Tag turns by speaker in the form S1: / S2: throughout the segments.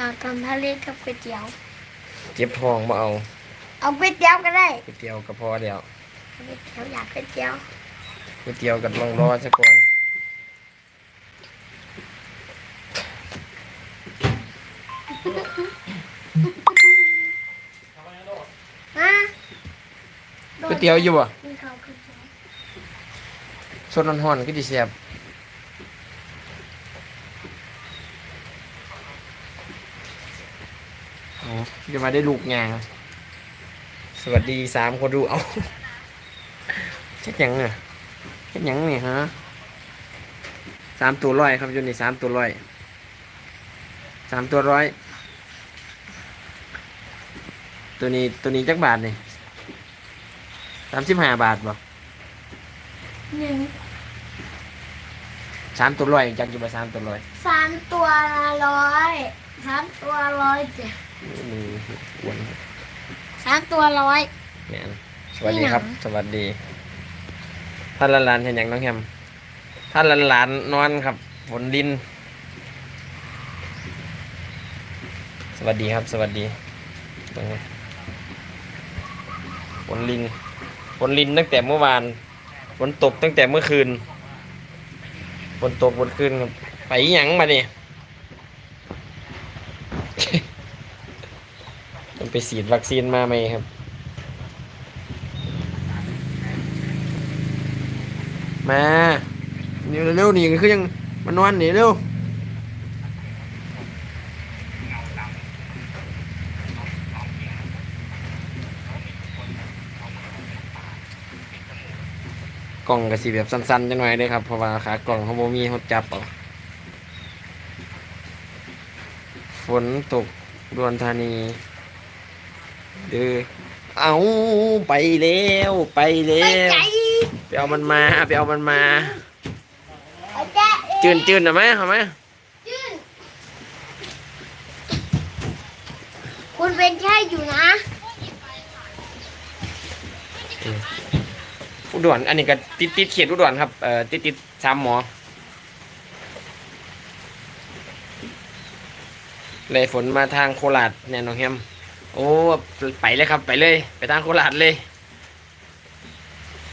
S1: อยากทำทะเลกับก๋วยเตี๋ยว
S2: เจ็บท้องมาเอา
S1: เอาก๋วยเตี๋ยวก็ได้
S2: ก๋วยเตี๋ยวก็พอเดียว
S1: ก๋วยเตี๋ยวอยากก๋วยเตี๋ยว
S2: ก๋วยเตี๋ยวกับลองรอสักก่อน
S1: ฮะ
S2: ก๋วยเตี๋ยวอยู่บ่
S1: มีข้าวก๋วยเตี๋ยว
S2: สดร้อนๆก็ดีแซ่บ โอ้เดี๋ยวมาได้ลูกงางสวัสดีสามคนดูเอาเช็ดหยังอะเช็ดหยังนี่ฮะสามตัวร้อยครับอยู่นี่สามตัวร้อยสามตัวร้อย ตัวนี้ตัวนี้จักบาทนี่สามสิบห้าบาทบ่
S1: หนึ่ง
S2: สามตัวร้อยจักอยู่บ่สามตัวร้อย
S1: สามตัวละร้อยสามตัวร้อยจ้ะ
S2: มืออ้วน
S1: สามตัวร้อย
S2: แม่นสวัสดีครับ
S1: นี่หยัง
S2: สวัสดีท่านหลานๆเห็นอย่างน้องแฮมท่านหลานๆนอนครับฝนดิน สวัสดีครับ สวัสดีตรงนี้ฝนลินฝนลินตั้งแต่เมื่อวานฝนตกตั้งแต่เมื่อคืนฝนตกบนคืนครับ ไปหยังมาเนี่ย ต้อง ไปฉีดวัคซีนมาไหมครับ มาเนี่เร็วๆนี่คือยังมานอนนี่เร็วกล่องกระสีแบบสั้นๆจังหน่อยเลยครับเพราะว่าขากล่องเขาโมมีเขาจับเอาฝนตกดวนธานี เดือเอาไปแล้วไปแล้
S1: ไป
S2: ว
S1: ใจ
S2: ไปเอามันมาไปเอามันมา
S1: ไปจ้ะเอ๊ะ
S2: จืนจืนหน่อยไหมเอาไหม
S1: จืนคุณเป็นแค่อยู่นะ
S2: อุดรอันนี้ก็ติดติดเขียนอุดรครับเอ่อติดติดสามหมอเลยฝนมาทางโคราชเนี่ยน้องแฮม โอ้ไปเลยครับ ไปเลย ไปทางโคราชเลย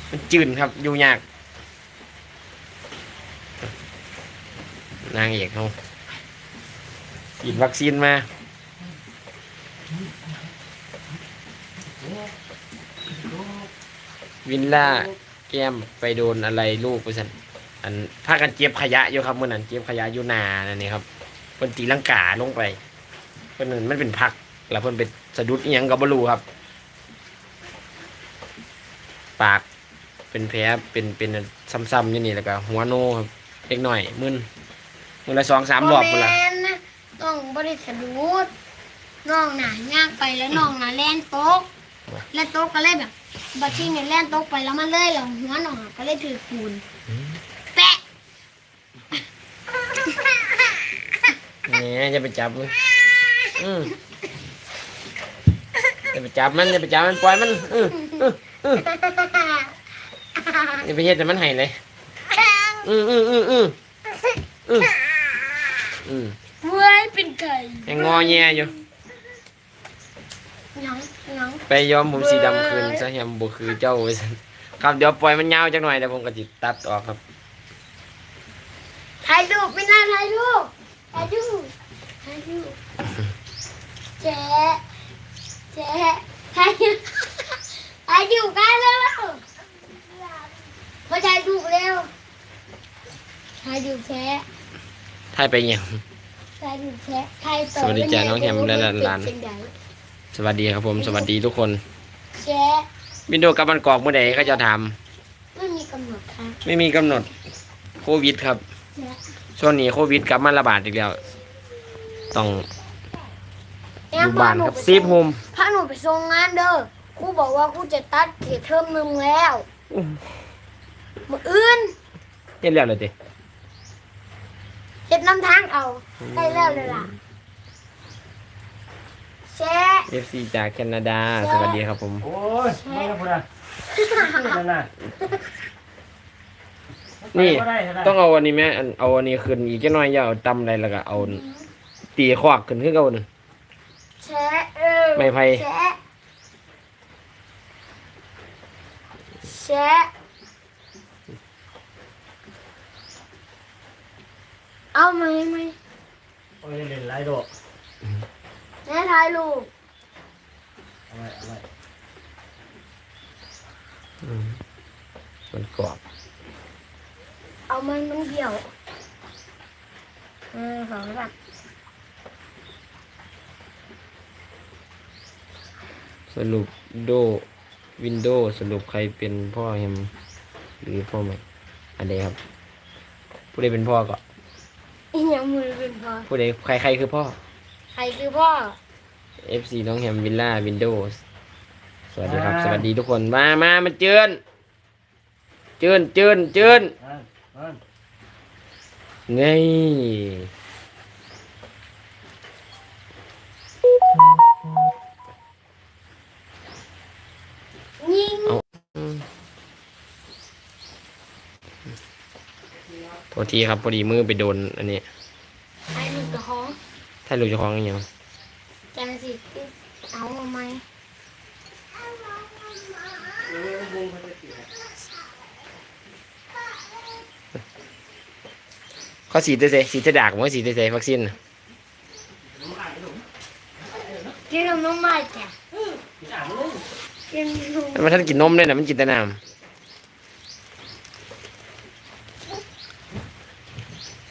S2: มันจืนครับอยู่ยากนางเอกเขาฉีดวัคซีนมาวินล่าแก้มไปโดนอะไรลูกไปสันอันพากันเจ็บขยะอยู่ครับเมื่อนั้นเจ็บขยะอยู่นานั่นนี่ครับเพิ่นตีลังกาลงไปเพิ่นนั่นมันเป็นผัก แล้วเพิ่นไปสะดุดอิหยังกับบรูครับ ปากเป็นแผลเป็นเป็นซ้ำๆอยู่นี่แล้วก็หัวโนครับเล็กหน่อยมึนมือละสองสามรอบพุ่นละ
S1: บ่แม่นนะน้องบริสะดุดน้องหนาย่างไปแล้วน้องหนาแล่นตกแล้วตกก็เลยแบบบัดที่เนี่ยแล่นตกไปแล้วมันเลยแล้วหัวน้องอะก็เลยถือปูนแปะ
S2: นี่จะไปจับมันอืม จะไปจับมันจะไปจับมันปล่อยมันอืออืออืออย่าไปเฮ็ดแต่มันให้เลยอืออืออืออืออืออือ
S1: เว้ยเป็นไก่
S2: ยังงอแงอยู่
S1: หยังหยัง
S2: ไปย้อมผมสีดำคืนซะแฮมบ่คือเจ้าไว้ซั่นครับเดี๋ยวปล่อยมันยาวจักหน่อยเดี๋ยวผมก็สิตัดออกครับ
S1: ถ่ายรูปไม่น่าถ่ายรูปถ่ายรูปถ่ายรูปเจ๊ เจ๊ถ่ายรูปถ่ายรูปกันเร็วมาถ่ายรูปเร็วถ่ายรูปแชะ
S2: ถ่ายไปหยัง
S1: ถ่ายรูปแชะถ่ายต่อ
S2: สวัสดีจ้ะน้องแฮมและหลาน
S1: เป็จังใด
S2: สวัสดีครับผม สวัสดีทุกคน
S1: แชะ
S2: วินโดว์กับมันกรอกมื้อใดเขาจะถาม
S1: ไม่มีกำหนดค่ะ
S2: ไม่มีกำหนดโควิดครับ
S1: แชะ
S2: ช่วงนี้โควิดกลับมาระบาดอีกแล้ว ต้องอยู่บ้านครับซีฟโฮม
S1: ถ้าหนู ไปส่งงานเด้อครูบอกว่าครูจะตัดเขตเทอมหนึ่งแล้วมืออื่น
S2: เฮ็ดแล้วเลยติ
S1: เฮ็ดน้ำทางเอาได้แล้วเลยล่ะแชะ
S2: เอฟซีจากแคนาดา สวัสดีครับผม
S3: โอ้ยไม่ครับพุ่นน่ะนั่นน่ะ
S2: นี่
S3: ไปบ่ได้เท่าไหร่
S2: ต้องเอาอันนี้แม่อันเอาอันนี้ขึ้นอีกจักหน่อยอย่าเอาตำอะไรแล้วก็เอาตีขวากขึ้นขึ้นเก่าหนึ่ง
S1: แชะเออ
S2: ไม่ไผ่
S1: แชะแชะเอาไหมไหม
S3: โอ้ยเล่นไรโดด
S1: แม่ถ่ายรูป
S3: เอาไว้เอาไว้
S2: มันกรอบ
S1: เอามันมันเดี่ยวอืมสองสาม
S2: สรุปโดวินโดว์สรุปใครเป็นพ่อแฮมหรือพ่อใหม่อันใดครับ ผู้ใดเป็นพ่อก็
S1: อีหยังมือเป็นพ่อ
S2: ผู้ใดใครใครคือพ่อ
S1: ใครคือพ่อ
S2: FC น้องแฮมวิลล่าวินโดว์สวัสดีครับสวัสดีทุกคนมามามาเจิญเจิญเจิญเจิญ
S3: อะอะ
S2: ไง
S1: ยิง
S2: อืมโทษทีครับพอดีมือไปโดนอันนี้
S1: ไอ้ลูกกระห้อง
S2: ถ้าลูกเจะคล้าของอหย่าง
S1: จังสิเอามาไหม
S2: เขาสีเตะเสสีเตะดากมั้งสีเตะเสวัคซีนน่ะ
S1: กินนมน้องไม้จ้ะ
S3: กินอ่างเลย
S1: กินนม
S2: มันท่านกินนมเลยนะมันกินแต่น้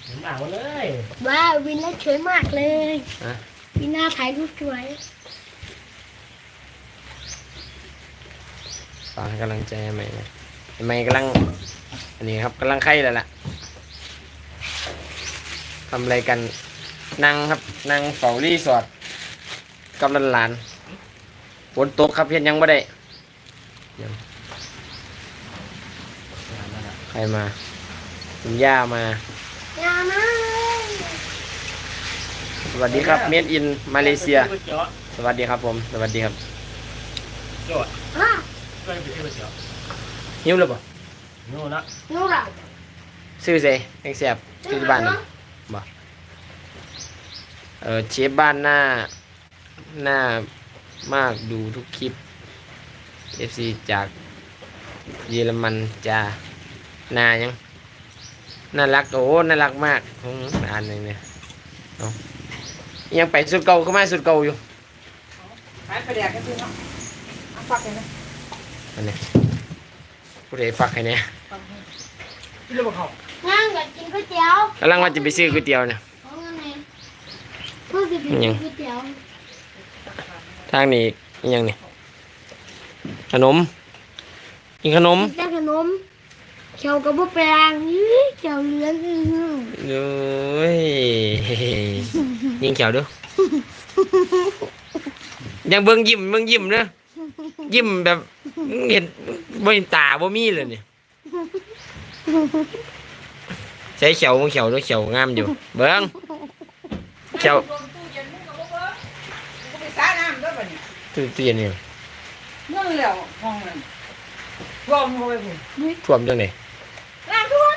S3: กินอ่างมาเลย
S1: ว้าววินแล้วสวยมากเลยำ
S2: อะ
S1: วินหน้าถ่ายรูปสวย
S2: ฝากให้กำลังใจให้ใหม่นะใหม่กำลัง อันนี้ครับกำลังไข่แล้วล่ะทำอะไรกันนั่งครับนั่งเฝ้ารีสอร์ทกับหลานๆ ฝนตกครับเพียนยังไม่ได้ยังใครมา คุณย่ามา
S1: อย่านะ
S2: สวัสดีครับ เมดอินมาเลเซีย
S3: ก๋วยเตี๋ยว
S2: สวัสดีครับผม สวัสดีครับ
S3: โจทย์
S1: อะ
S3: ก็ไปซื้อก๋วยเตี๋ยว
S2: หิวเลยป่ะ
S3: นู่นนะ
S1: นู่นเรา
S2: ซื้อเซ่แองแสบซื้อที่บ้านนะบ่เออเชฟบ้านหน้าหน้า มากดูทุกคลิป FC จากเยอรมันจ้าหนายังน่ารักโอ้น่ารักมากอืมอ่านหนึ่งเนี่ยเอายังไปสุดเก่าเข้ามาสุดเก่าอยู่
S4: ขายไปแดกกันจริงเนาะเอาฟักเลยนะ
S2: อันนี้ผู้ใดฟักให้เนี่ย
S4: กินเลยบอกเขา
S1: นั่งอยากกินก๋วยเตี๋ยว
S2: กำลังว่าจะไปซื้อก๋วยเตี๋ยวเนี่ย
S1: เอาเงินไหนเพื่อจะไปกินก๋วยเตี๋ยว
S2: ทางนี้อิหยังนี่ขนมกินขนม
S1: ได้ขนมเขียวกับบุแปลงยี่เขียวเหลืองอื้อหือ
S2: โอ้ยยิงเขียวเด้วยยังเบิ่งยิ้มเบิ่งยิ้มเด้อยิ้มแบบเห็นบ่เห็นตาบ่มีเลยนี่ใช้เขียวมึงเขียวเด้วยเขียวงามอยู่ เบิ่งเขียว
S4: ดนี้
S2: ตู้ตู้เย็นนี่
S4: นั่นแล้วห้องนั้นรวมเข้าไปพุ่น
S2: ท่วมจังได๋
S4: น้ำท่วม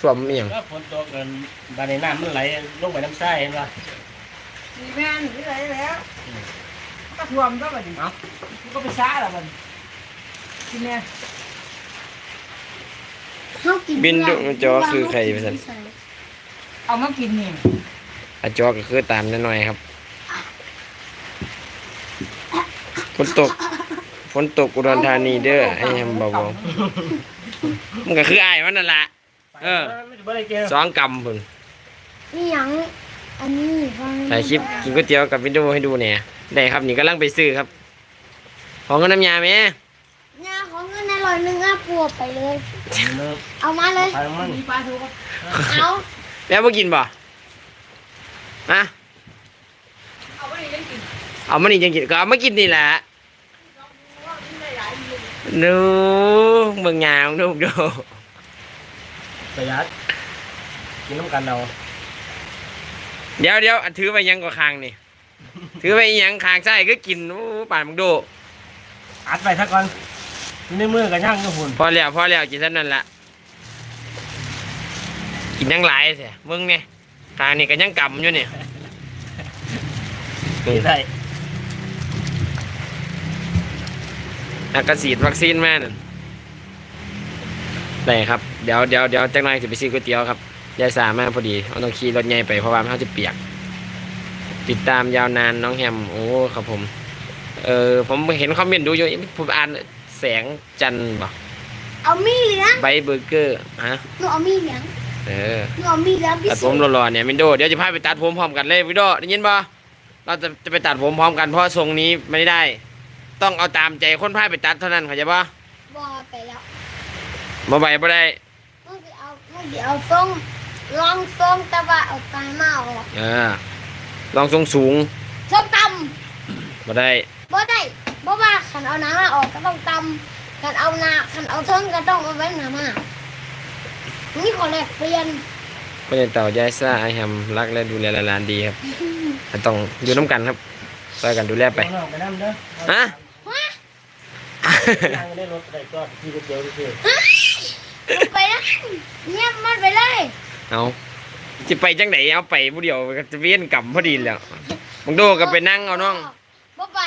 S2: ท่วมอีหยัง
S3: ก็ฝนตกเกินบานในน้ำมันไหลลงไปน้ำทรายเห็นป่ะ
S4: มีแม่นที่ไหนแล้วก็ท่วมด้วยบัดนี้เนาะมึงก็ไปสาแล้วบัดนี้กินแม่
S1: เขากิน
S2: บินดุมันจอคือใครว่าซั่น
S4: เอามากินนี่
S2: อาจอก็คือตามนิดหน่อยครับฝ นตกฝนตกอุดรธานีเด้อไอ้ยำเบาๆมันก็คืออ้ายมันนั่นล่ะเออ
S3: ซ้อ
S2: สองกำพุ่น
S1: นี่หยังอันนี้ฟัง
S2: ถ่ายคลิปกินก๋วยเตี๋ยวกับวิดีโอให้ดูเนี่ยได้ครับนี่กำลังไปซื้อครับ ของเงินน้ำยาไหม
S1: เนี่ยของเงินในร้อยหนึ่งอะปวดไปเลย
S3: เอา
S1: มาเลย
S3: ไปมัน
S4: มีปลาทู
S1: เอา
S2: แล้วมากินบ่อะ
S4: เอาไว้ยังกิน
S2: เอามานี่ยังกินก็เอามากินนี่แหละ นูเมืองยาวนูดู
S3: ประหยัดกินน้ำกันเรา
S2: เดี๋ยวเดี๋ยวอันถือไปยังกว่าคางนี่ ถือไปอีหยังคางใช่ก็กินโอ้ป่านมึงดู
S3: อัดไปทักก่อนอยู่ในมือกับย่างก็หุ่น
S2: พอแล้วพอแล้วกินเท่านั้นละกินยังหลายเสียมึงไงคางนี่ก็ยังกำอยู่เนี่ย
S3: ที่ได้
S2: อากาศีดวัคซีนแม่นั่นได้ครับ เดี๋ยวเดี๋ยวเดี๋ยวจังไรจะไปซื้อก๋วยเตี๋ยวครับยายสามากพอดีเราต้องขี่รถใหญ่ไปเพราะว่าเขาจะเปียก ติดตามยาวนานน้องแฮม โอ้ครับผม เออผมเห็นคอมเมนต์ดูอยู่ผมอ่านแสงจันทร์บ่
S1: เอามีเหลือง
S2: ไบเบอร์เกอร์ฮะ
S1: หนูเอามีเหลือง
S2: เออ
S1: หนูเอามีเหลืองพิ
S2: ตัด
S1: เศ
S2: ผม
S1: ษ
S2: รอๆเนี่ยมินโดเดี๋ยวจะพาไปตัดผมพร้อมกันเลยวิโดได้ยินป่ะเราจะจะไปตัดผมพร้อมกันเพราะทรงนี้ไม่ได้ ต้องเอาตามใจคนพาไปตัดเท่านั้นเข้าใจป่ะ
S1: บอไปแล้ว
S2: มาใบบ่ได้
S1: มึงสิเอามึงสิเอาทรงลองทรงแต่ว่าเอาตามาออก
S2: เออลองทรงสูง
S1: ทรงต่
S2: มาได้ำ
S1: บ่ได้บ่ว่าขันเอาหน้ามาออกก็ต้องต่ำขันเอาหน้าขันเอาทรงก็ต้องเอาไว้หน้ามานี่ขอแลกเปลี่ยน
S2: ไม่ได้เต่ายายซ่าไอแฮมรักและดูแลหลานๆดีครับแต่ต้องอยู่น้ำกันครับช่วยกันดูแลไป
S3: น้องไปนั่งเด้อ
S2: ฮะ
S3: นั่งได้รถได้ก็ที่ก๋วยเตี๋ยวที่
S1: ไปนะเงียบมันไปเลย
S2: เอาจะไปจังไหนเอาไปผู้เดียวจะเวียนกลับพอดีแล้วมึงโดก็ไปนั่งเอาน้อง
S1: บ่ไป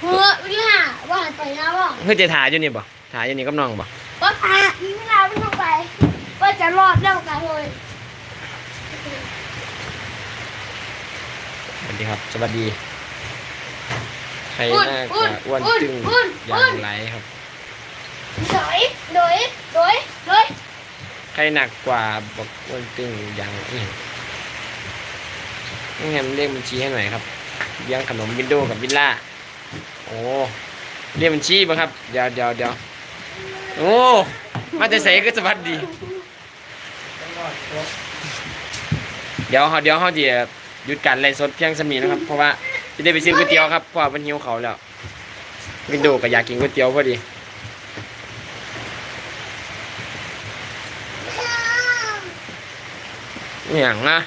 S1: เฮ้อวิลาว่าให้ไปนะบ่
S2: เพื่อจะถ่ายอยู่นี่บ่ถ่ายอยู่นี่กับน้องบ่
S1: บ่ตาอีวิลาไม่ต้องไปว่าจะรอดเรื่องกันเลย
S2: สวัสดีครับ สวัสดี ใครหน้ากว่าอ้วนจึงอย่างไรครับ
S1: โดยโดยโดยโดย
S2: ใครหนักกว่าบอกอ้วนจึงอย่างนี้นี่ไงเรียกบัญชีให้หน่อยครับเลี้ยงขนมวินโดว์กับวิลล่า โอ้เรียกบัญชีป่ะครับ เดี๋ยวเดี๋ยวเดี๋ยวโอ้ มาแต่ใส่ก็สวัสดี เดี๋ยวเขาเดี๋ยวเขาจะหยุดการไล่สดเพียงสมีนะครับ เพราะว่า จะได้ไปซื้อก๋วยเตี๋ยวครับเพราะว่ามันหิวเขาวแล้ววินโดว์ก็อยากกินก๋วยเตี๋ยวพอดีอหย่างนะ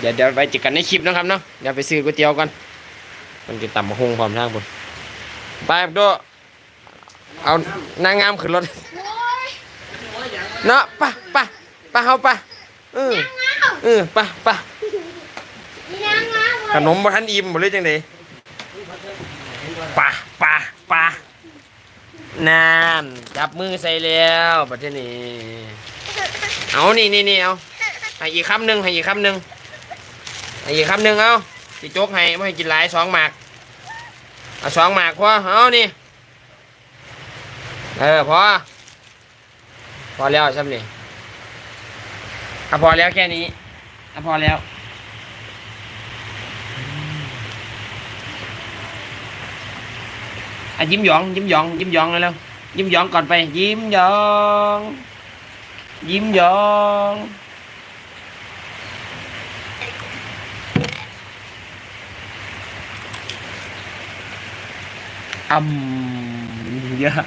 S2: เดี๋ยวเดี๋ยวไปจิกกันในคลิปนะครับเนาะเดี๋ยวไปซื้อก๋วยเตี๋ยวก่อนมันจะต่ำมาหงความทางบนไปครับโดเอานางงามขึ้นรถ
S1: โอ้ย
S2: เนาะไปไปไปเฮาไปเออ
S1: เงา
S2: เออไปไป
S1: อีนางเงา
S2: ขนมบ่ทันอิ่มบ่เลยจังไดปะปะปะนานจับมือใส่แล้วบัดนี้ เอานี่นี่นี่เอาให้อีกคำหนึ่งให้อีกคำหนึ่งให้อีกคำหนึ่งเอาสิโจ๊กให้ไม่ให้กินหลายสองหมากเอาสองหมากพอเอานี่เออพอพอแล้วใช่ไหมนี่อะพอแล้วแค่นี้อะพอแล้ว อะยิ้มหยองยิ้มหยองยิ้มหยองเลยแล้วยิ้มหยองก่อนไป ยิ้มหยอง ยิ้มหยองอืมเยอะ